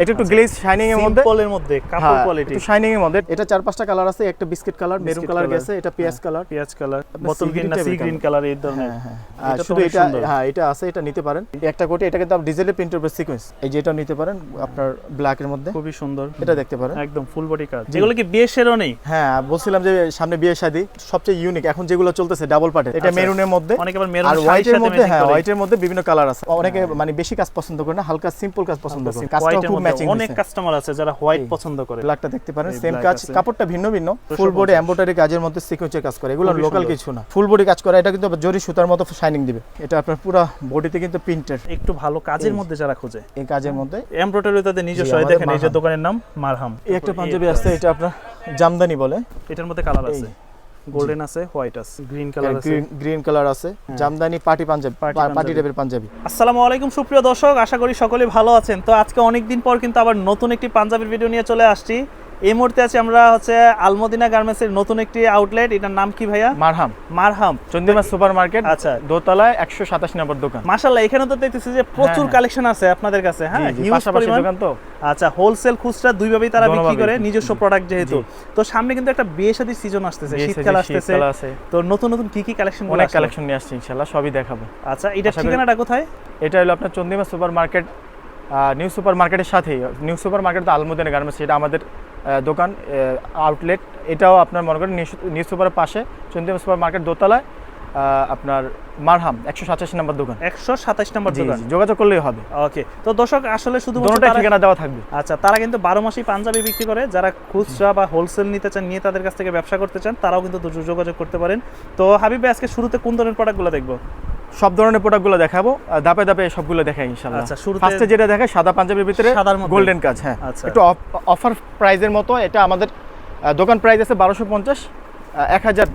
এটা একটু glaze shining এর মধ্যে। সিম্পলের মধ্যে কাপড় হ্যাঁ, কোয়ালিটি একটু শাইনিং এর মধ্যে। এটা চার পাঁচটা কালার আছে একটা বিস্কিট কালার মেরুন কালার গেছে এটা পেঁয়াজ কালার পেঁয়াজ কালার বোতল গ্রিন না সি গ্রিন কালার এই ধরনের। হ্যাঁ হ্যাঁ এটা শুধু এটা হ্যাঁ এটা আছে এটা নিতে পারেন। একটা কোটে এটা কিন্তু প্রিন্টের উপর সিকোয়েন্স এই যে এটাও নিতে পারেন আপনার ব্ল্যাক এর মধ্যে। খুবই সুন্দর। এটা দেখতে পারেন। একদম ফুল বডি কাজ যেগুলো কি বিয়ে শেরও নেই? হ্যাঁ বলছিলাম যে সামনে বিয়ে শাদী সবচেয়ে ইউনিক এখন যেগুলো চলতেছে ডাবল পার্টে এটা আচ্ছা। মেরুনের মধ্যে। অনেকে আবার মেরুন আর হোয়াইটের মধ্যে হ্যাঁ। হোয়াইটের মধ্যে বিভিন্ন কালার আছে। অনেকে মানে বেশি কাজ পছন্দ করে না হালকা সিম্পল কাজ পছন্দ করে। হোয়াইটের খুব ম্যাচিং অনেক কাস্টমার আছে যারা হোয়াইট পছন্দ করে। ব্ল্যাকটা দেখতে পারেন সেম কাজ কাপড়টা ভিন্ন ভিন্ন ফুল বডি এমব্রয়ডারি কাজের মধ্যে সিকোয়েন্সের কাজ করে। এগুলো লোকাল কিছু না। ফুল বডি কাজ করে এটা কিন্তু জরি সুতার মতো শাইনিং দিবে। এটা আপনার পুরো বডিতে কিন্তু প্রিন্টের একটু ভালো কাজের মধ্যে যারা খোঁজে। এই কাজের মধ্যে। এমব্রয়ডারি তাদের নিজস্ব দেখেন এই যে দোকানের নাম মারহাম। এই একটা পাঞ্জাবি আছে এটা আপনার জামদানি বলে। এটার মধ্যে কালার আছে। গোল্ডেন আছে হোয়াইট আছে গ্রিন কালার আছে। গ্রিন কালার আছে। Jamdani party Punjabi party. টাইপের পাঞ্জাবি। আসসালামু আলাইকুম সুপ্রিয় দর্শক আশা করি সকলে ভালো আছেন। তো আজকে অনেক দিন পর কিন্তু আবার নতুন একটি পাঞ্জাবির ভিডিও নিয়ে চলে আসছি। এই মুহূর্তে আছি আমরা হচ্ছে আলমদিনা গার্মেন্টসের নতুন একটি আউটলেট এটার নাম কি ভাইয়া? মারহাম। মারহাম। চন্দিমা সুপার মার্কেট আচ্ছা। দোতলায় একশো সাতাশ নম্বর দোকান। মাশাল্লাহ এখানে তো দেখতেছি যে প্রচুর হ্যাঁ। কালেকশন আছে আপনাদের কাছে হ্যাঁ? দোকান তো। আচ্ছা হোলসেল খুচরা দুইভাবেই তারা বিক্রি করে নিজস্ব প্রোডাক্ট যেহেতু। তো সামনে কিন্তু একটা বিয়ে শাদীর সিজন আসতেছে শীতকাল আসতেছে। তো নতুন নতুন কি কি কালেকশন অনেক কালেকশন নিয়ে আসছি ইনশাল্লাহ সবই দেখাবো। আচ্ছা এটা ঠিকানাটা কোথায়? এটা হলো আপনার Chandrima super market new super মার্কেটের সাথেই। নিউ সুপার মার্কেট তো আলমুদিনা গার্মেন্টস এটা আমাদের দোকান আউটলেট এটাও আপনার মনে করেন নিউ সুপারের পাশে চন্দিমা সুপার মার্কেট দোতলায় আপনার মারহাম একশো সাতাশি নম্বর দোকান। একশো সাতাশ নম্বর দোকান? যোগাযোগ করলেই হবে। ওকে তো দর্শক আসলে শুধু ঠিকানা দেওয়া থাকবে। আচ্ছা তারা কিন্তু বারো মাসেই পাঞ্জাবি বিক্রি করে যারা খুচরা বা হোলসেল নিতে চান নিয়ে তাদের কাছ থেকে ব্যবসা করতে চান তারাও কিন্তু যোগাযোগ করতে পারেন। তো হাবিব আজকে শুরুতে কোন ধরনের প্রোডাক্টগুলো দেখব? সব ধরনের প্রোডাক্টগুলো দেখাবো। ধাপে ধাপে সবগুলো দেখাই ইনশাআল্লাহ। আচ্ছা, ফার্স্টে যেটা দেখায় সাদা পাঞ্জাবির ভিতরে গোল্ডেন কাজ হ্যাঁ। আচ্ছা। একটু অফার প্রাইজের মতো এটা আমাদের দোকান প্রাইস আছে বারোশো পঞ্চাশ। এক হাজার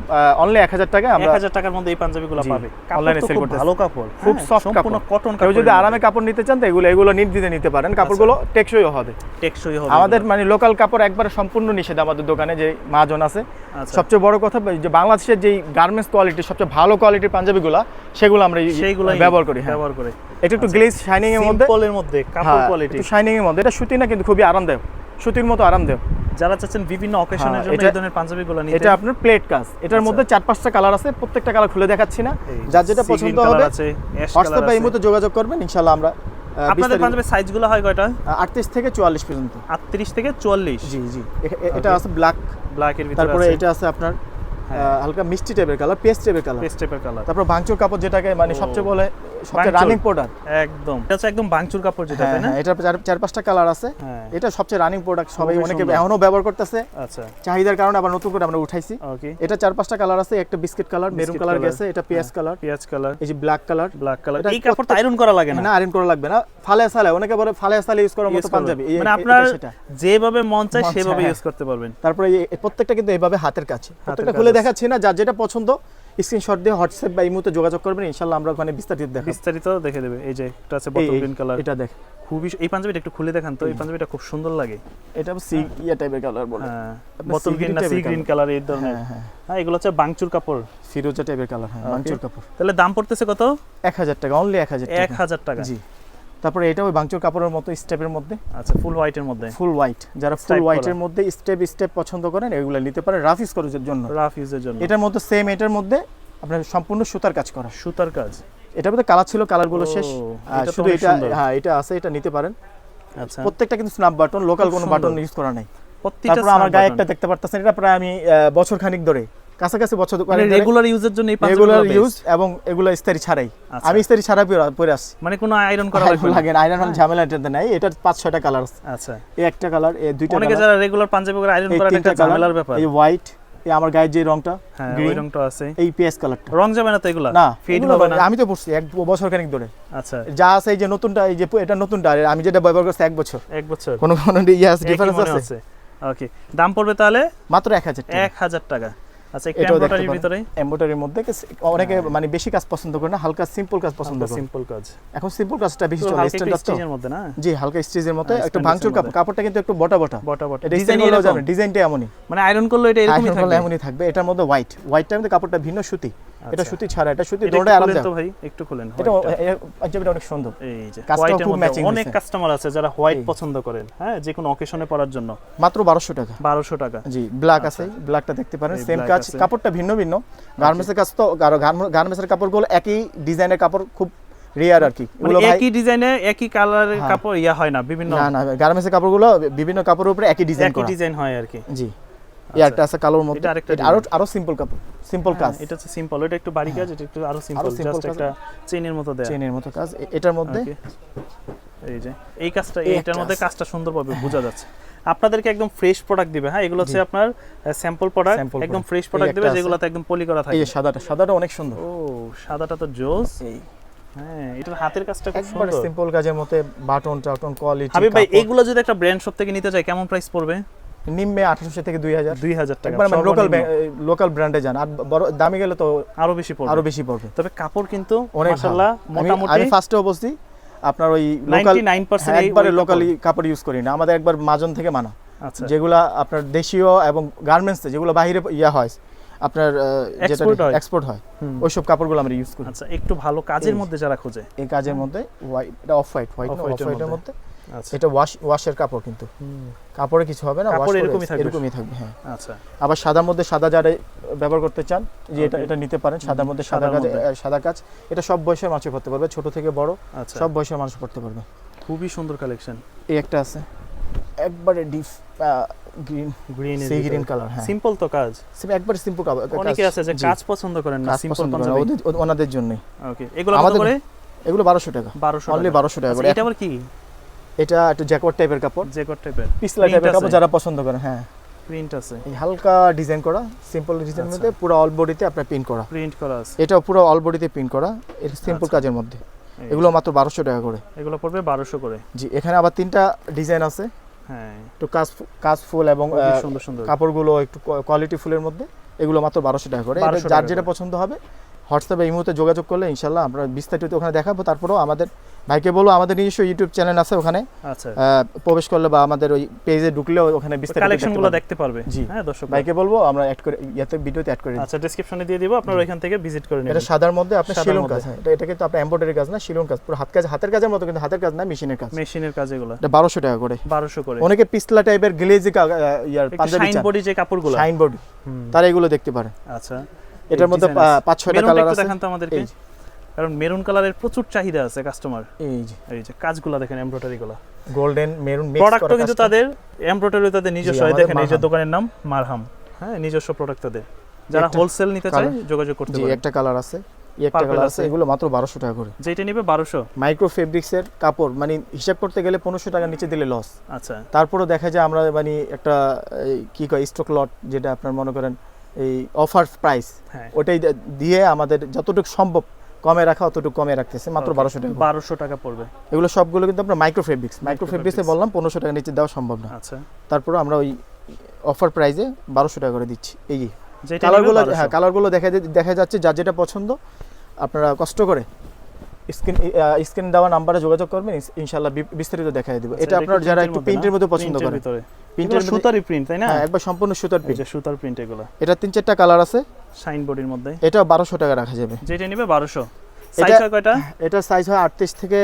অনলি এক হাজার টাকা আমরা হাজার টাকার মধ্যে এই পাঞ্জাবিগুলো পাবে। online এ কাপড় তো sell খুব করতেছি। ভালো কাপড়। খুব হ্যাঁ, সফট সম্পূর্ণ কাপড়। কটন কাপড় যদি আরামে কাপড় নিতে চান তো এগুলো এগুলো নির্দ্বিধে নিতে পারেন। কাপড়গুলো টেকসইও হবে। টেকসই হবে আমাদের মানে লোকাল কাপড় একবারে সম্পূর্ণ নিষেধ আমাদের দোকানে যে মাজন আছে। আচ্ছা। সবচেয়ে বড় কথা যে বাংলাদেশের যেই গার্মেন্টস কোয়ালিটি সবচেয়ে ভালো কোয়ালিটির পাঞ্জাবিগুলো সেগুলো আমরা সেইগুলো ব্যবহার করি হ্যাঁ। ব্যবহার করে। এটা একটু গ্লেজ শাইনিং এর মধ্যে। সিম্পলের মধ্যে কাপড় হ্যাঁ, কোয়ালিটি শাইনিং এর মধ্যে। এটা সুতি না কিন্তু খুবই আরামদায়ক। সুতির মতো আরামদায়ক। যারা চাচ্ছেন বিভিন্ন অকেশনের হ্যাঁ, জন্য এই ধরনের পাঞ্জাবিগুলো নিতে এটা আপনার প্লেট কাজ। এটার আচ্ছা। মধ্যে চার পাঁচটা কালার আছে প্রত্যেকটা কালার খুলে দেখাচ্ছি না। যার যেটা পছন্দ হবে হোয়াটসঅ্যাপ বা কালার এই মতো যোগাযোগ করবেন ইনশাল্লাহ আমরা আপনাদের পাঞ্জাবির সাইজগুলো হয় কয়টা? আটত্রিশ থেকে চুয়াল্লিশ পর্যন্ত। 38 থেকে 44 জি জি। এটা আছে ব্ল্যাক ব্ল্যাকের ভিতরে তারপরে এটা আছে আপনার হ্যাঁ। হালকা মিষ্টি টাইপের কালার পেস্ট টাইপের কালার পেস্ট টাইপের কালার তারপর ভাঙচুর কাপড় যেটাকে মানে সবচেয়ে বলে সবচেয়ে রানিং প্রোডাক্ট একদম। এটা হচ্ছে একদম বাংচুর কাপড় যেটা হ্যাঁ তাই না? হ্যাঁ এটার চার- পাঁচটা কালার আছে। হ্যাঁ। এটা সবচেয়ে রানিং প্রোডাক্ট সবাই অনেকে এখনও ব্যবহার করতেছে। আচ্ছা। চাহিদার কারণে আবার নতুন করে আমরা উঠাইছি। এটা চার পাঁচটা কালার আছে একটা বিস্কিট কালার মেরুন কালার গেছে এটা পেঁয়াজ কালার পেঁয়াজ কালার এই যে ব্ল্যাক কালার ব্ল্যাক কালার এটা এই কাপড়টা আয়রন করা লাগে না। না আয়রন করা লাগবে না। ফালে সালে অনেকে বলে ফালে সালে ইউজ করার মতো পাঞ্জাবি। মানে আপনার যেভাবে মন চায় সেভাবে। ইউজ করতে পারবেন। তারপরে প্রত্যেকটা কিন্তু এইভাবে হাতের কাছে। প্রত্যেকটা খুলে দেখাচ্ছি না যার যেটা পছন্দ স্ক্রিনশট দিয়ে হোয়াটসঅ্যাপ বা এই মুহূর্তে যোগাযোগ করবেন ইনশাল্লাহ আমরা ওখানে বিস্তারিত দেখাবো। বিস্তারিত দেখে দেবে এই যে এটা আছে বটল গ্রিন কালার এটা দেখ খুবই এই পাঞ্জাবিটা একটু খুলে দেখান তো এই পাঞ্জাবিটা খুব সুন্দর লাগে। এটা সি ইয়া টাইপের কালার বলে। হ্যাঁ। বটল গ্রিন না সি গ্রিন কালার এই ধরনের। হ্যাঁ হ্যাঁ। হ্যাঁ এগুলো হচ্ছে বাংচুর কাপড়। ফিরোজা টাইপের কালার হ্যাঁ বাংচুর কাপড়। তাহলে দাম পড়তেছে কত? এক হাজার টাকা অনলি এক হাজার এক টাকা 1000 টাকা। জি। তারপরে এটা ওই বাংচুর কাপড়ের মতো স্টেপের মধ্যে আচ্ছা ফুল হোয়াইটের মধ্যে? ফুল হোয়াইট যারা ফুল হোয়াইটের মধ্যে স্টেপ স্টেপ পছন্দ করেন এগুলো নিতে পারেন রাফ ইউজ করার জন্য। রাফ ইউজের জন্য। এটার মধ্যে সেম এটার মধ্যে আপনার সম্পূর্ণ সুতার কাজ করা। সুতার কাজ? এটার মধ্যে কালার ছিল কালারগুলো শেষ। শুধু এটা হ্যাঁ এটা আছে এটা নিতে পারেন। আচ্ছা। প্রত্যেকটা কিন্তু স্ন্যাপ বাটন লোকাল কোনো বাটন ইউজ করা নাই। প্রত্যেকটা আমার গায়ে একটা দেখতে পারতেছেন এটা প্রায় আমি বছর খানিক ধরে কাছাকাছি বছর মানে রেগুলার ইউজের জন্য এই রেগুলার ইউজ এবং এগুলো ইস্তারি ছাড়াই। আচ্ছা। আমি ইস্তারি ছাড়া পরে- আসি মানে কোনো আয়রন করা লাগবে না। লাগে আয়রন ঝামেলা এটাতে নাই। এটা পাঁচ ছয়টা কালার আচ্ছা। এই একটা কালার এই দুইটা অনেকে যারা রেগুলার পাঞ্জাবি করে আয়রন করা একটা ঝামেলার ব্যাপার। এই হোয়াইট এই আমার গায়ের যে রংটা হ্যাঁ ওই গ্রিন রংটা আছে। এই পেঁয়াজ কালারটা রং যাবে না তো এগুলা? না ফেড হবে না? আমি তো পড়ছি এক বছর খানিক ধরে। আচ্ছা। যা আছে এই যে নতুনটা এই যে এটা নতুনটা আমি যেটা ব্যবহার করছি এক বছর। এক বছর। কোনো কোনো ইয়াস ডিফারেন্স আছে? ওকে দাম পড়বে তাহলে? মাত্র এক হাজার টাকা। এক হাজার টাকা। আচ্ছা একটু এটাও দেখতে এমব্রয়ডারির ভিতরে? এমব্রয়ডারির মধ্যে অনেকে মানে বেশি কাজ পছন্দ করে না হালকা সিম্পল কাজ পছন্দ করে। সিম্পল কাজ। এখন সিম্পল কাজটা বেশি চলে স্ট্যান্ডার্ড স্টিচের মধ্যে না? জি হালকা স্টিচের মতো হ্যাঁ, ভাঙচুর কাপড় কাপড়টা কিন্তু একটু বটা বটা। বটা বটা। ডিজাইন ডিজাইন এরকম। ডিজাইনটা এমনই। মানে আয়রন করলে এটা এরকমই থাকবে? এমনই থাকবে এটার মধ্যে হোয়াইট কিন্তু কাপড়টা ভিন্ন সুতি। এটা সুতি ছাড়া এটা সুতি একটু আলাদা। তো ভাই একটু খুলেন এটা পাঞ্জাবিটা অনেক সুন্দর। এই যে কাজটাও খুব matching অনেক কাস্টমার আছে যারা হোয়াইট পছন্দ করেন হ্যাঁ যে কোনো অকেশনে পরার জন্য। মাত্র বারোশো টাকা। বারোশো টাকা। জি ব্ল্যাক আছে ব্ল্যাকটা দেখতে পারেন সেম কাজ কাপড়টা ভিন্ন ভিন্ন। গার্মেন্টসের কাজ তো গার্মেন্টসের কাপড়গুলো একই ডিজাইনের কাপড় খুব রেয়ার আর কি। মানে একই ডিজাইনে একই কালারের হ্যাঁ। কাপড় ইয়া হয় না বিভিন্ন না না গার্মেন্টসের কাপড়গুলো বিভিন্ন কাপড়ের উপরে একই ডিজাইন একই ডিজাইন হয় আর কি। জি। এই একটা আছে কালোর মধ্যে। এটা আরও আরও সিম্পল কাপড় সিম্পল কাজ। হ্যাঁ, এটা হচ্ছে সিম্পল এটা একটু বাড়ি কাজ এটা একটু আরও সিম্পল জাস্ট একটা মতো দেয়া। চেনের মতো কাজ। এটার মধ্যে? এই যে এই কাজটা এই এইটার মধ্যে কাজটা সুন্দরভাবে বোঝা যাচ্ছে। আপনাদেরকে একদম ফ্রেশ প্রোডাক্ট দিবে হ্যাঁ? এগুলো হচ্ছে আপনার স্যাম্পল প্রোডাক্ট একদম ফ্রেশ প্রোডাক্ট দিবে যেগুলোতে একদম পলি করা থাকে যে সাদাটা সাদাটা অনেক সুন্দর। ও সাদাটা তো জোস। এই। হ্যাঁ এটার হাতের কাজটা খুব সুন্দর। সিম্পল কাজের মধ্যে বাটন টাটন কোয়ালিটি হাবিব ভাই এইগুলো যদি একটা ব্র্যান্ড শপ থেকে নিতে চাই কেমন প্রাইস পড়বে? নিম্নে আঠারোশো থেকে দুই হাজার। দুই হাজার টাকা। লোকাল লোকাল ব্র্যান্ডে যান। আর বড় দামি গেলে তো আরও বেশি পড়বে। আরও বেশি পড়বে। তবে কাপড় কিন্তু অনেক মোটামুটি আমি ফার্স্টেও বলছি আপনার ওই লোকাল 99% একবারে লোকালি কাপড়। ইউজ করি না। আমাদের একবার মাজন থেকে মানা। আচ্ছা। যেগুলা আপনার দেশীয় এবং গার্মেন্টস যেগুলো বাইরে ইয়া হয় আপনার যেটা এক্সপোর্ট হয়। ওইসব কাপড়গুলো আমরা ইউজ করি। আচ্ছা একটু ভালো কাজের মধ্যে যারা খোঁজে। এই কাজের মধ্যে হোয়াইট এটা অফ হোয়াইট হোয়াইট অফ হোয়াইটের মধ্যে। আচ্ছা। এটা ওয়াশ ওয়াশের কাপড় কিন্তু। কাপড়ে কিছু হবে না কাপড় এরকমই থাকবে। এরকমই থাকবে হ্যাঁ। আচ্ছা। আবার সাদার মধ্যে সাদা যারা ব্যবহার করতে চান যে এটা এটা নিতে পারেন সাদার মধ্যে সাদা কাজ সাদা কাজ এটা সব বয়সের মানুষ করতে পারবে ছোট থেকে বড় আচ্ছা। সব বয়সের মানুষ করতে পারবে। খুবই সুন্দর কালেকশন এই একটা আছে একবারে deep green green sea green colour হ্যাঁ। সিম্পল তো কাজ। একবারে সিম্পল কাজ অনেকে আছে যে কাজ পছন্দ করেন না সিম্পল ওনাদের জন্যই। ওকে এগুলো কত আমাদের করে? এগুলো বারোশো টাকা। 1200 অনলি টাকা। বারোশো টাকা আচ্ছা, এটা আবার কি? এটা একটু জ্যাকওয়ার্ড টাইপের কাপড়। জেকট টাইপের পিছলা টাইপের কাপড় যারা পছন্দ করেন হ্যাঁ। প্রিন্ট আছে। এই হালকা ডিজাইন করা সিম্পল ডিজাইনের আচ্ছা। মধ্যে পুরো অল বডিতে আপনার প্রিন্ট করা। প্রিন্ট করা আছে। এটাও পুরো অল বডিতে প্রিন্ট করা। এটা সিম্পল। কাজের মধ্যে। এগুলো মাত্র বারোশো টাকা করে। এগুলো পড়বে 1200 করে। জি এখানে আবার তিনটা ডিজাইন আছে। হ্যাঁ। একটু কাজ কাজ ফুল এবং সুন্দর সুন্দর। কাপড়গুলো একটু কোয়ালিটি ফুলের মধ্যে। এগুলো মাত্র বারোশো টাকা করে। 1200 যার যেটা পছন্দ হবে হোয়াটসঅ্যাপে এই মুহূর্তে যোগাযোগ করলে ইনশাল্লাহ আমরা বিস্তারিত ওখানে দেখাবো। তারপরেও আমাদের ভাইকে বলব আমাদের নিজস্ব ইউটিউব চ্যানেল আছে ওখানে। আচ্ছা। প্রবেশ করলে বা আমাদের ওই পেজে ঢুকলেও ওখানে বিস্তারিত কালেকশন দেখতে পারবে। জি। হ্যাঁ দর্শক ভাইকে বলব আমরা অ্যাড করে ইয়াতে ভিডিওতে অ্যাড করে আচ্ছা ডেসক্রিপশনে দিয়ে দিব আপনারা ওইখান থেকে ভিজিট করে এটা নেবেন। সাদার মধ্যে আপনার শিলং কাজ হ্যাঁ। এটা এটা কিন্তু আপনার এমব্রয়ডারি কাজ না শিলং কাজ। পুরো হাত কাজ হাতের কাজের মতো কিন্তু হাতের কাজ না মেশিনের কাজ। মেশিনের কাজ এগুলো। এটা বারোশো টাকা করে। 1200 করে। অনেকে পিছলা টাইপের গ্লেজি ইয়ার পাঞ্জাবি শাইন বডি যে কাপড়গুলো। শাইন বডি তারা এগুলো দেখতে পারে। আচ্ছা। এটার মধ্যে পাঁচ ছয়টা কালার আছে। দেখান তো আমাদেরকে। কারণ মেরুন কালারের প্রচুর চাহিদা আছে কাস্টমার এই যে। এই যে কাজগুলো দেখেন এমব্রয়ডারি গুলো। গোল্ডেন মেরুন মিক্স প্রোডাক্টও কিন্তু তাদের এমব্রয়ডারি তাদের নিজস্ব আমাদের দেখেন এই যে দোকানের নাম মারহাম হ্যাঁ নিজস্ব প্রোডাক্ট তাদের। যারা হোলসেল নিতে চায় যোগাযোগ করতে জি পারে একটা কালার আছে। এই একটা কালার আছে। এগুলো মাত্র বারোশো টাকা করে। যেটা নিবে 1200 মাইক্রো ফেব্রিক্সের কাপড় মানে হিসাব করতে গেলে পনেরোশো টাকার নিচে দিলে লস আচ্ছা। তারপরেও দেখা যায় আমরা মানে একটা কি কয় স্টক লট যেটা আপনার মনে করেন এই অফার প্রাইস হ্যাঁ। ওটাই দিয়ে আমাদের যতটুকু সম্ভব কমে রাখা অতটুকু কমে রাখতেছে মাত্র বারোশো টাকা। করে। 1200 টাকা পড়বে। এগুলো সবগুলো কিন্তু আপনার মাইক্রো ফেব্রিক্স মাইক্রো ফেব্রিক্সে বললাম পনেরোশো টাকা নিচে দেওয়া সম্ভব না। আচ্ছা। তারপরে আমরা ওই অফার প্রাইসে বারোশো টাকা করে দিচ্ছি এই কালারগুলো হ্যাঁ 1200 কালারগুলো দেখা দেখা যাচ্ছে যার যেটা পছন্দ আপনারা কষ্ট করে স্ক্রিন স্ক্রিন দেওয়া নাম্বারে যোগাযোগ করবেন ইনশাল্লাহ বিস্তারিত দেখাই দেবো। আচ্ছা, এটা আপনার যারা একটু এর প্রিন্টের মধ্যে পছন্দ করেন। ভিতরে। প্রিন্টের সুতারই প্রিন্ট তাই না? হ্যাঁ একবার সম্পূর্ণ সুতার প্রিন্ট সুতার প্রিন্ট এগুলো। এটা তিন চারটা কালার আছে। শাইন বডির মধ্যে। এটা বারোশো টাকা রাখা যাবে। যেটা নিবে 1200 এটা- সাইজ হয় কয়টা? এটা সাইজ হয় আটত্রিশ থেকে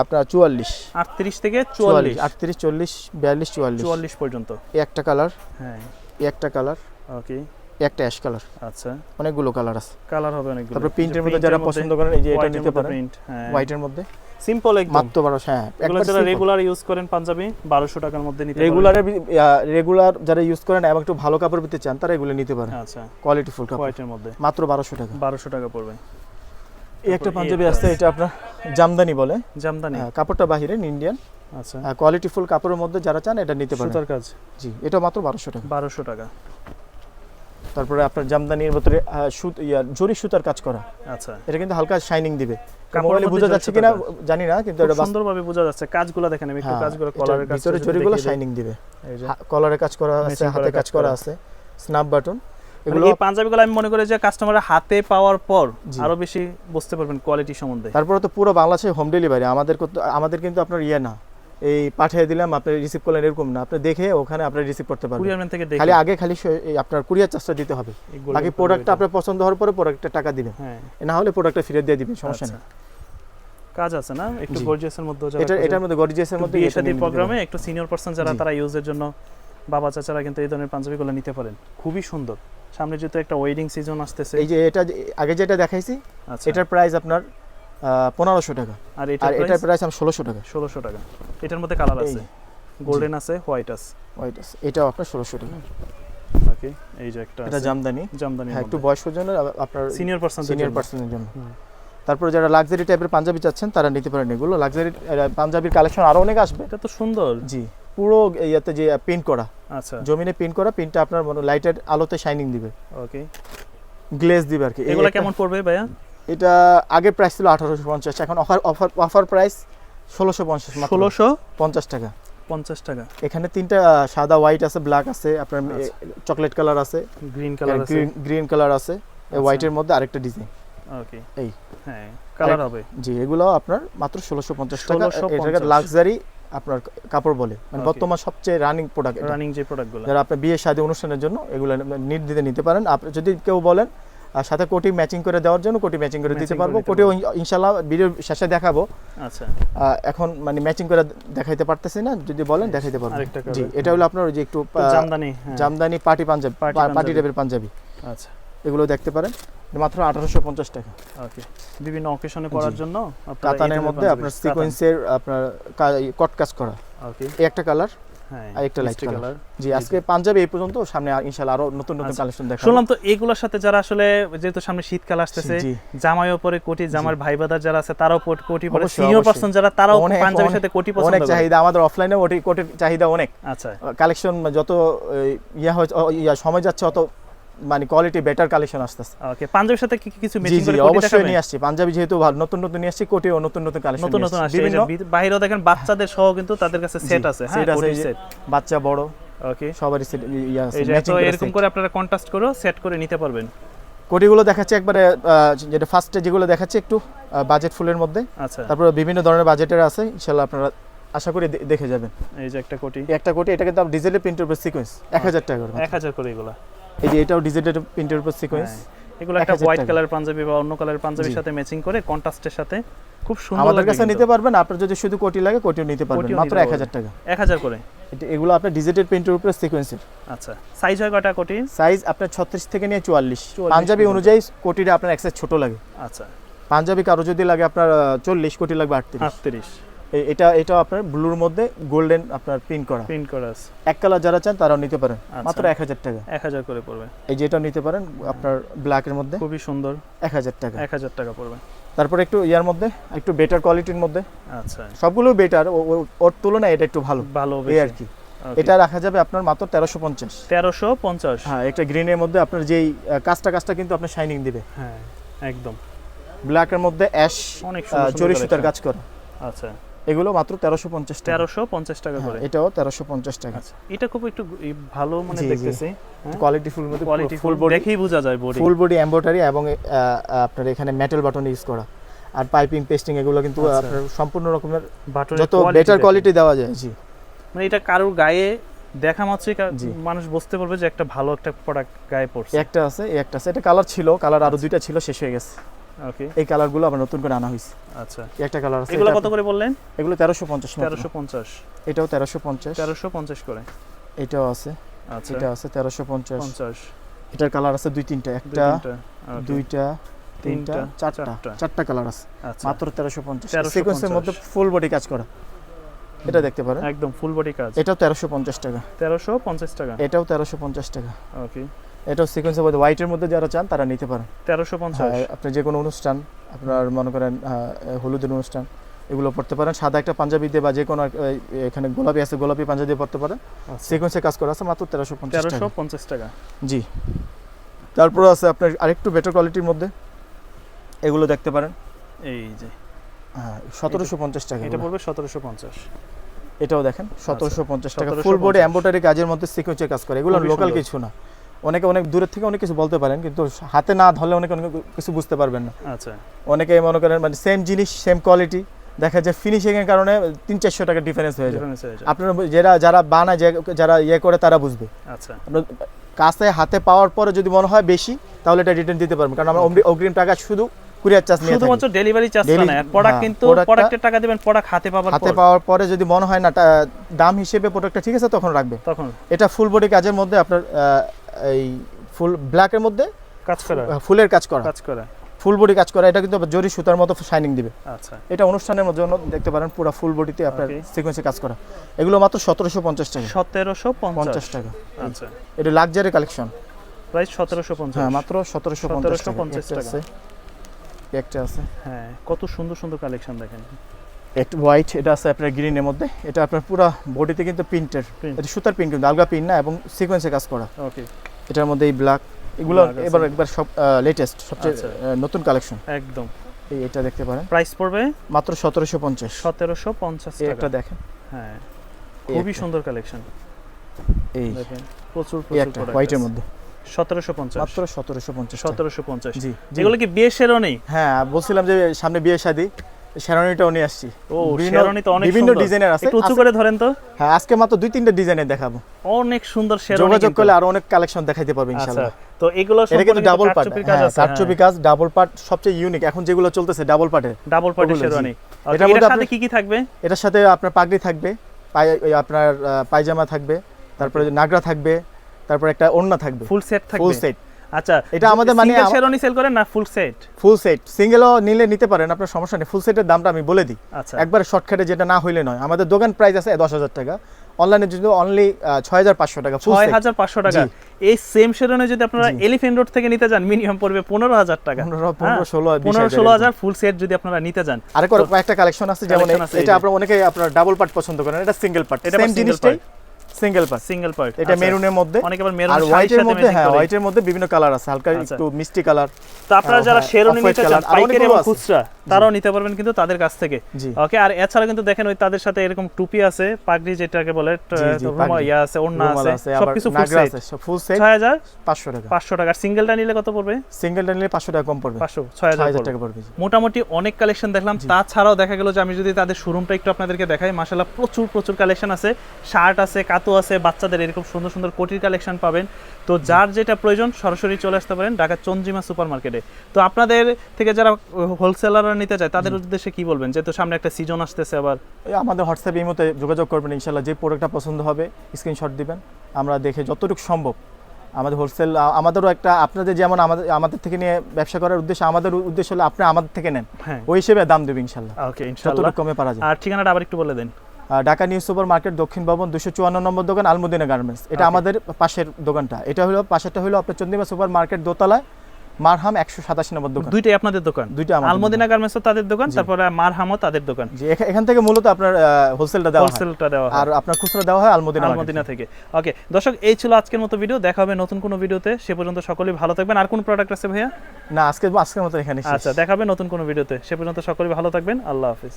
আপনার চুয়াল্লিশ। 38 থেকে চুয়াল্লিশ 44 আটত্রিশ চল্লিশ বিয়াল্লিশ চুয়াল্লিশ। 44 পর্যন্ত। এই একটা কালার। হ্যাঁ। এই একটা কালার। ওকে একটা অ্যাশ কালার। আচ্ছা। অনেকগুলো কালার আছে। কালার হবে অনেকগুলো। তারপর প্রিন্টের মধ্যে যারা পছন্দ করেন এই যে এটা নিতে পারেন। প্রিন্ট হ্যাঁ। হোয়াইটের মধ্যে। সিম্পল একদম। মাত্র বারোশো হ্যাঁ এগুলো যারা রেগুলার ইউজ করেন পাঞ্জাবি 1200 টাকার মধ্যে নিতে রেগুলার রেগুলার যারা ইউজ করেন এবং একটু ভালো কাপড় পেতে চান তারা এগুলো নিতে পারেন। আচ্ছা। কোয়ালিটি ফুল কাপড়। হোয়াইটের মধ্যে। মাত্র বারোশো টাকা। 1200 টাকা পড়বে। এই একটা পাঞ্জাবি আছে এটা আপনার জামদানি বলে। জামদানি। হ্যাঁ, কাপড়টা বাহিরে ইন্ডিয়ান আচ্ছা। কোয়ালিটি ফুল কাপড়ের মধ্যে যারা চান এটা নিতে পারেন। সুতার কাজ। জি এটা মাত্র বারোশো টাকা। 1200 টাকা। তারপরে আপনার জামদানির ভিতরে সুত ইয়া জরি সুতার কাজ করা। আচ্ছা। এটা কিন্তু হালকা শাইনিং দিবে। মোবাইলে বোঝা যাচ্ছে কিনা জানি না কিন্তু এটা সুন্দরভাবে বোঝা যাচ্ছে। কাজগুলো দেখেন আমি একটু হ্যাঁ, কাজগুলো কলারের কাজ ভিতরে জরিগুলো শাইনিং দিবে। এই যে কলারে কাজ করা আছে হাতে কাজ করা। আছে স্ন্যাপ বাটন মানে এগুলো এই পাঞ্জাবিগুলো আমি মনে করি যে কাস্টমারের হাতে পাওয়ার পর আরও বেশি বুঝতে পারবেন কোয়ালিটি সম্বন্ধে। তারপরে তো পুরো বাংলাদেশে হোম ডেলিভারি আমাদের আমাদের কিন্তু আপনার ইয়ে না। এই পাঠিয়ে দিলাম আপনি রিসিভ করলেন এরকম না। আপনি দেখে ওখানে আপনি রিসিভ করতে পারবেন। কুরিয়ারম্যান থেকে দেখে। খালি আগে খালি আপনার কুরিয়ার চার্জটা দিতে হবে। বাকি প্রোডাক্টটা আপনার পছন্দ হওয়ার পরে প্রোডাক্টটা টাকা দিবেন। হ্যাঁ। না হলে প্রোডাক্টটা ফিরে দিয়ে দিবেন সমস্যা আচ্ছা। নেই। কাজ আছে না? একটু গর্জিয়াসের মধ্যে যারা এটা এটার মধ্যে গর্জিয়াসের মধ্যে নিয়ে নিতে প্রোগ্রামে একটু সিনিয়র পার্সন যারা তারা ইউজের জন্য বাবা চাচারা কিন্তু এই ধরনের পাঞ্জাবিগুলো নিতে পারেন। খুবই সুন্দর। সামনে যেহেতু একটা ওয়েডিং সিজন আসতেছে। এই যে এটা আগে যেটা দেখাইছি আচ্ছা। এটার প্রাইস আপনার পনেরোশো টাকা। আর এটা আর এটার প্রাইস আমার ষোলোশো টাকা। ষোলোশো টাকা। এটার মধ্যে কালার আছে। গোল্ডেন আছে হোয়াইট আছে। হোয়াইট আছে। এটাও আপনার ষোলোশো টাকা। ওকে এই যে একটা এটা জামদানি। জামদানি হ্যাঁ একটু বয়স্ক জন্য আপনার সিনিয়র পার্সন সিনিয়র পার্সনের জন্য। তারপরে যারা লাক্সারি টাইপের পাঞ্জাবি চাচ্ছেন তারা নিতে পারেন এগুলো। লাক্সারি পাঞ্জাবির কালেকশন আরও অনেক আসবে। এটা তো সুন্দর। জি। পুরো ইয়াতে যে প্রিন্ট করা। আচ্ছা। জমিনে প্রিন্ট করা প্রিন্টটা আপনার মানে লাইটের আলোতে শাইনিং দিবে। ওকে গ্লেজ দিবে আর কি। এগুলো কেমন পড়বে ভাইয়া? এটা আগের প্রাইস ছিল আঠারোশো পঞ্চাশ এখন অফার অফার অফার প্রাইস ষোলোশো পঞ্চাশ ষোলোশো পঞ্চাশ টাকা। পঞ্চাশ টাকা। এখানে তিনটা সাদা হোয়াইট আছে ব্ল্যাক আছে আপনার আচ্ছা। চকলেট কালার আছে গ্রিন কালার আছে। গ্রিন কালার আছে আচ্ছা। হোয়াইটের মধ্যে আরেকটা ডিজাইন ওকে এই। হ্যাঁ কালার হবে। জি এগুলো আপনার মাত্র ষোলোশো পঞ্চাশ টাকা। এটাকে লাক্সারি আপনার কাপড় বলে। মানে বর্তমান সবচেয়ে রানিং প্রোডাক্ট রানিং যে প্রোডাক্টগুলো যারা আপনার বিয়ে শাদী অনুষ্ঠানের জন্য এগুলো নিট দিতে নিতে পারেন। আপনি যদি কেউ বলেন আর সাথে কোটি ম্যাচিং করে দেওয়ার জন্য কোটি ম্যাচিং করে দিতে পারব। কোটিও ইনশাল্লাহ ভিডিও শেষে দেখাবো। আচ্ছা। এখন মানে ম্যাচিং করে দেখাইতে পারতেছি না যদি বলেন দেখাইতে পারব। জি এটা হলো আপনার ওই যে একটু জামদানি হ্যাঁ। Jamdani party Punjabi party. টাইপের পাঞ্জাবি। আচ্ছা। এগুলো দেখতে পারেন। মাত্র আঠারোশো পঞ্চাশ টাকা। ওকে। বিভিন্ন অকেশনে পরার জি। জন্য কাতানের মধ্যে আপনার। সিকোয়েন্সের আপনার কট কাজ করা। ওকে। এই একটা কালার একটা লাইট কালার জি আজকে পাঞ্জাবি এই পর্যন্ত সামনে ইনশাআল্লাহ আরও নতুন নতুন আচ্ছা। কালেকশন দেখাবো। শুনলাম তো এগুলোর সাথে যারা আসলে যেহেতু সামনে শীতকাল আসতেছে জামাই উপরে কোটি জামার ভাই বাদার যারা আছে তারাও কোটি পরে সিনিয়র পারসন যারা তারাও পাঞ্জাবির সাথে কোটি পছন্দ অনেক চাহিদা আমাদের অফলাইনে কোটি কোটির চাহিদা অনেক। আচ্ছা। কালেকশন যত ইয়া হয় সময় যাচ্ছে অত মানে কোয়ালিটি বেটার কালেকশন আসতেছে। ওকে পাঞ্জাবির সাথে কি কি কিছু ম্যাচিং করে কোটি অবশ্যই নিয়ে আসছি। পাঞ্জাবি যেহেতু ভালো নতুন নতুন নিয়ে আসছি কোটিও নতুন নতুন কালেকশন নতুন নতুন আসছে। বিভিন্ন বাইরেও দেখেন বাচ্চাদের সহ কিন্তু তাদের কাছে সেট আছে হ্যাঁ সেট বাচ্চা বড় ওকে সবারই set ইয়া আছে ম্যাচিং করে এরকম করে আপনারা কন্ট্রাস্ট করেও সেট করে নিতে পারবেন। কোটিগুলো দেখাচ্ছে একবারে যেটা ফার্স্টে যেগুলো দেখাচ্ছে একটু বাজেট ফুলের মধ্যে। আচ্ছা। তারপরে বিভিন্ন ধরনের বাজেটের আছে ইনশাল্লাহ আপনারা আশা করি দেখে যাবেন। এই যে একটা কোটি। একটা কোটি এটা কিন্তু ডিজিটাল প্রিন্টের উপর সিকোয়েন্স এক হাজার টাকা করে এক হাজার করে এগুলা। এই যে এটাও ডিজিটাল প্রিন্টের উপর সিকোয়েন্স হ্যাঁ, এগুলো একটা হোয়াইট কালার পাঞ্জাবি বা অন্য কালার পাঞ্জাবির সাথে ম্যাচিং করে কন্ট্রাস্টের সাথে খুব সুন্দর আমাদের কাছে নিতে পারবেন। আপনার যদি শুধু কোটি লাগে কোটিও নিতে পারবেন। মাত্র নিতে এক হাজার টাকা। এক হাজার করে? এটা- এগুলো আপনার ডিজিটাল প্রিন্টের উপরে সিকোয়েন্সের আচ্ছা। সাইজ হয় কটা কোটি? সাইজ আপনার ছত্রিশ থেকে নিয়ে চুয়াল্লিশ। 44 পাঞ্জাবি অনুযায়ী কোটিটা আপনার এক size ছোট লাগে। আচ্ছা। পাঞ্জাবি কারও যদি লাগে আপনার চল্লিশ কোটি লাগবে আটত্রিশ। আটত্রিশ। এটা এটা আপনার ব্লুর মধ্যে গোল্ডেন আপনার প্রিন্ট করা। প্রিন্ট করা আছে। এক কালার যারা চান তারাও নিতে পারেন। আচ্ছা। মাত্র এক হাজার টাকা। এক হাজার করে পড়বে। এই যেটাও নিতে পারেন আপনার ব্ল্যাকের মধ্যে। খুবই সুন্দর। এক হাজার টাকা। এক হাজার টাকা পড়বে। তারপরে একটু ইয়ার মধ্যে একটু বেটার কোয়ালিটির মধ্যে। আচ্ছা। সবগুলো বেটার ওর তুলনায় এটা একটু ভালো। ভালো এই আর কি। এটা রাখা যাবে আপনার মাত্র তেরোশো পঞ্চাশ। তেরোশো পঞ্চাশ। হ্যাঁ একটা গ্রিনের মধ্যে আপনার যেই কাজটা কাজটা কিন্তু আপনার শাইনিং দিবে। হ্যাঁ একদম। ব্ল্যাকের মধ্যে অ্যাশ অনেক জরি সুতার কাজ করা। আচ্ছা। এগুলো মাত্র তেরোশো পঞ্চাশ তেরোশো পঞ্চাশ টাকা হ্যাঁ, করে। এটাও তেরোশো পঞ্চাশ টাকা। আচ্ছা এটা খুব একটু ভালো মানে। দেখতেছি কোয়ালিটি ফুল মধ্যে কোয়ালিটি ফুল বডি দেখেই বোঝা যায় বডি ফুল বডি এমব্রয়ডারি এবং আপনার এখানে মেটাল বাটন ইউজ করা। আর পাইপিং পেস্টিং এগুলো কিন্তু আচ্ছা। আপনার সম্পূর্ণ রকমের যত বেটার কোয়ালিটি দেওয়া যায় জি। মানে এটা কারোর গায়ে দেখা মাত্রই মানুষ বুঝতে পারবে যে একটা ভালো একটা প্রোডাক্ট গায়ে পড়ছে। একটা আছে একটা আছে। এটা কালার ছিল কালার আরও দুইটা ছিল শেষ হয়ে গেছে। ওকে এই কালারগুলো আবার নতুন করে আনা হয়েছে। আচ্ছা। একটা কালার আছে এগুলো কত করে বললেন? এগুলো তেরোশো পঞ্চাশ তেরোশো পঞ্চাশ। এটাও তেরোশো পঞ্চাশ। তেরোশো পঞ্চাশ করে। এটাও আছে। আচ্ছা। এটা আছে তেরোশো পঞ্চাশ। পঞ্চাশ। এটার কালার আছে দুই তিনটা একটা দুইটা তিনটা চারটা। চারটা। কালার আছে। আচ্ছা। মাত্র 1350 সিকোয়েন্সের মধ্যে ফুল বডি কাজ করা। এটা দেখতে পারেন। একদম ফুল বডি কাজ। এটাও তেরোশো পঞ্চাশ টাকা। তেরোশো পঞ্চাশ টাকা। এটাও তেরোশো পঞ্চাশ টাকা। ওকে এটাও সিকোয়েন্সের মধ্যে হোয়াইটের মধ্যে যারা চান তারা নিতে পারেন। তেরোশো পঞ্চাশ। হ্যাঁ, আপনি যে কোনো অনুষ্ঠান আপনার মনে করেন হলুদের অনুষ্ঠান এগুলো পড়তে পারেন। সাদা একটা পাঞ্জাবি দিয়ে বা যে কোনো এখানে গোলাপি আছে গোলাপি পাঞ্জাবি দিয়ে পড়তে পারেন। সিকোয়েন্সে কাজ করা আছে মাত্র তেরোশো তেরোশো পঞ্চাশ টাকা। জি। তারপরে আছে আপনার আরেকটু বেটার কোয়ালিটির মধ্যে। এগুলো দেখতে পারেন। এই যে। হ্যাঁ সতেরোশো পঞ্চাশ টাকা এটা পড়বে সতেরোশো পঞ্চাশ। এটাও দেখেন সতেরোশো পঞ্চাশ টাকা। 1750 ফুল বডি এম্বোটারি কাজের মধ্যে সিকোয়েন্সের কাজ করে। এগুলো লোকাল কিছু না। অনেকে অনেক দূরের থেকে অনেক কিছু বলতে পারেন কিন্তু হাতে না ধরলে অনেকে অনেক কিছু বুঝতে পারবেন না। আচ্ছা। অনেকে মনে করেন মানে সেম জিনিস সেম কোয়ালিটি দেখা যায় ফিনিশিং এর কারণে তিন চারশো টাকা ডিফারেন্স হয়ে যায়। আপনারা যারা যারা বানায় যারা ইয়ে করে তারা বুঝবে। আচ্ছা। কাছে হাতে পাওয়ার পরে যদি মনে হয় বেশি তাহলে এটা রিটার্ন দিতে পারবেন। কারণ আমরা অগ্রিম টাকা শুধু কুরিয়ার চার্জ নিয়ে শুধুমাত্র ডেলিভারি চার্জ না প্রোডাক্ট হ্যাঁ, কিন্তু প্রোডাক্টের টাকা দিবেন প্রোডাক্ট হাতে পাওয়ার হাতে পাওয়ার পরে যদি মনে হয় না দাম হিসেবে প্রোডাক্টটা ঠিক আছে তখন রাখবে। তখন। এটা ফুল বডি কাজের মধ্যে আপনার এই ফুল ব্ল্যাকের মধ্যে কাজ করা। ফুলের কাজ করা। কাজ করা। ফুল বডি কাজ করা এটা কিন্তু জরি সুতার মতো শাইনিং দিবে। আচ্ছা। এটা অনুষ্ঠানের জন্য দেখতে পারেন পুরো ফুল বডিতে আপনার. সিকোয়েন্সে কাজ করা। এগুলো মাত্র সতেরোশো পঞ্চাশ টাকা। সতেরোশো পঞ্চাশ। টাকা। আচ্ছা। এটা লাক্সারি কালেকশন প্রাইস সতেরোশো পঞ্চাশ। হ্যাঁ মাত্র সতেরোশো পঞ্চাশ টাকা। আছে। একটা আছে। হ্যাঁ কত সুন্দর সুন্দর কালেকশন দেখেন। একটা হোয়াইট এটা আছে আপনার গ্রিনের মধ্যে। এটা আপনার পুরো বডিতে কিন্তু প্রিন্টের। এটা সুতার প্রিন্ট কিন্তু আলগা প্রিন্ট না এবং সিকোয়েন্সে কাজ করা। ওকে এটার মধ্যে এই ব্ল্যাক এগুলো এবার একবার সব লেটেস্ট সবচেয়ে আচ্ছা। নতুন কালেকশন একদম। এই এটা দেখতে পারেন। প্রাইস পড়বে? মাত্র সতেরোশো পঞ্চাশ। সতেরোশো পঞ্চাশ একটা দেখেন। হ্যাঁ। খুবই সুন্দর কালেকশন এই। দেখেন প্রচুর প্রচুর হোয়াইটের মধ্যে। সতেরোশো পঞ্চাশ। মাত্র সতেরোশো পঞ্চাশ সতেরোশো পঞ্চাশ। জি জি। যেগুলো কি বিয়ে সেরও নেই হ্যাঁ বলছিলাম যে সামনে বিয়ে শাদী। শেরনিটাও নিয়ে আসছি। ও শেরনি তো অনেক বিভিন্ন ডিজাইনের আছে। একটু উঁচু করে ধরেন তো। হ্যাঁ আজকে মাত্র দুই তিনটা ডিজাইনের দেখাবো। অনেক সুন্দর যোগাযোগ করলে আরও অনেক কালেকশন দেখাইতে পারবে আচ্ছা ইনশাআল্লাহ। তো এগুলো এটা কিন্তু ডাবল পার্ট কাজ হ্যাঁ কারচুপি কাজ ডাবল পার্ট সবচেয়ে ইউনিক এখন যেগুলো চলতেছে ডাবল পার্টের ডাবল পার্টের। শেরওয়ানি এটার এটার মধ্যে সাথে কি কি থাকবে? এটার সাথে আপনার পাগড়ি থাকবে আপনার পায়জামা থাকবে তারপরে নাগরা থাকবে তারপর একটা ওড়না থাকবে। ফুল সেট থাকবে? ফুল সেট আচ্ছা এটা আমাদের মানে সিঙ্গেল শেরওয়ানি সেল করেন না ফুল সেট ফুল সেট সিঙ্গেলও নিলে নিতে পারেন আপনার সমস্যা নেই ফুল সেটের দামটা আমি বলে দিই। আচ্ছা। একবারে শর্টকাটে যেটা না হইলে নয়। আমাদের দোকান প্রাইস আছে দশ হাজার টাকা। অনলাইনে যদি অনলি ছয় হাজার পাঁচশো টাকা ছয় হাজার পাঁচশো টাকা। এই সেম শেরওয়ানি যদি আপনারা। এলিফেন্ট রোড থেকে নিতে যান মিনিমাম পড়বে পনেরো হাজার টাকা। পনেরো পনেরো ষোলো পনেরো ষোলো। হাজার ফুল সেট যদি আপনারা নিতে যান। আরেক একটা কালেকশন আছে যেমন এটা। আপনার অনেকে আপনার ডাবল পার্ট পছন্দ করেন এটা সিঙ্গেল পার্ট এটা সেম জিনিসটাই সিঙ্গেল পার্ট সিঙ্গেল পার্ট এটা মেরুনের মধ্যে। অনেকে আবার মেরুন আর হোয়াইটের মধ্যে হ্যাঁ হোয়াইটের মধ্যে বিভিন্ন কালার আছে। হালকা আচ্ছা। একটু মিষ্টি কালার তো আপনারা হ্যাঁ, যারা হ্যাঁ, নিতে চান পাইকারি এবং খুচরা তারাও নিতে পারবেন কিন্তু তাদের কাছ থেকে। ওকে আর এছাড়া কিন্তু দেখেন ওই তাদের সাথে এরকম টুপি আছে পাগড়ি যেটাকে বলে। ইয়া আছে রুমাল আছে সবকিছু ফুল সেট আছে ফুল সেট ছয় হাজার পাঁচশো টাকা। পাঁচশো টাকা। সিঙ্গেলটা নিলে কত পড়বে? সিঙ্গেলটা নিলে পাঁচশো টাকা কম পড়বে। পাঁচশো ছয় ছয় হাজার হাজার পড়বে। টাকা পড়বে মোটামুটি অনেক কালেকশন দেখলাম। তাছাড়াও দেখা গেল যে আমি যদি তাদের শোরুমটা একটু আপনাদেরকে দেখাই মাসাল্লাহ প্রচুর প্রচুর কালেকশন আছে। শার্ট আছে কাতো আছে বাচ্চাদের এরকম সুন্দর সুন্দর কোটির কালেকশন পাবেন। তো যার যেটা প্রয়োজন সরাসরি চলে আসতে পারেন ঢাকা চন্দ্রিমা সুপার মার্কেটে তো আপনাদের থেকে যারা হোলসেলাররা নিতে চায় তাদের উদ্দেশ্যে কি বলবেন? যেহেতু সামনে একটা সিজন আসতেছে আবার। আমাদের হোয়াটসঅ্যাপ এই মতে যোগাযোগ করবেন ইনশাল্লাহ যে প্রোডাক্টটা পছন্দ হবে স্ক্রিনশট দিবেন। আমরা দেখে যতটুকু সম্ভব আমাদের হোলসেল আমাদেরও একটা আপনাদের যেমন আমাদের আমাদের থেকে নিয়ে ব্যবসা করার উদ্দেশ্য আমাদের উদ্দেশ্য হলে আপনি আমাদের থেকে নেন। হ্যাঁ। ওই হিসেবে দাম দেবে ইনশাল্লাহ ওকে ইনশাআল্লাহ। যতটুকু কমে পারা যায়। আর ঠিকানাটা আবার একটু বলে দেন। ঢাকা নিউ সুপার মার্কেট দক্ষিণ ভবন দুশো চুয়ান্ন নম্বর দোকান আলমুদিনা গার্মেন্টস। এটা আমাদের পাশের দোকানটা। এটা হলো পাশেরটা হলো আপনার চন্দ্রিমা সুপার মার্কেট দোতলায় মারহাম একশো সাতাশি নম্বর দোকান। দুইটাই আপনাদের দোকান? দুইটা আলমদিনা গার্মেন্টসও তাদের দোকান তারপরে মারহামও তাদের দোকান। জি এখান থেকে মূলত আপনার হোলসেলটা দেওয়া হোলসেলটা দেওয়া আর আপনার খুচরা দেওয়া হয় আলমদিনা আলমদিনা থেকে। ওকে দর্শক এই ছিল আজকের মতো ভিডিও দেখা হবে নতুন কোনো ভিডিওতে সে পর্যন্ত সকলেই ভালো থাকবেন। আর কোন প্রোডাক্ট আছে ভাইয়া? না আজকে আজকের মতো এখানে। আচ্ছা দেখাবে নতুন কোনো ভিডিওতে সে পর্যন্ত সকলেই ভালো থাকবেন। আল্লাহ হাফিজ।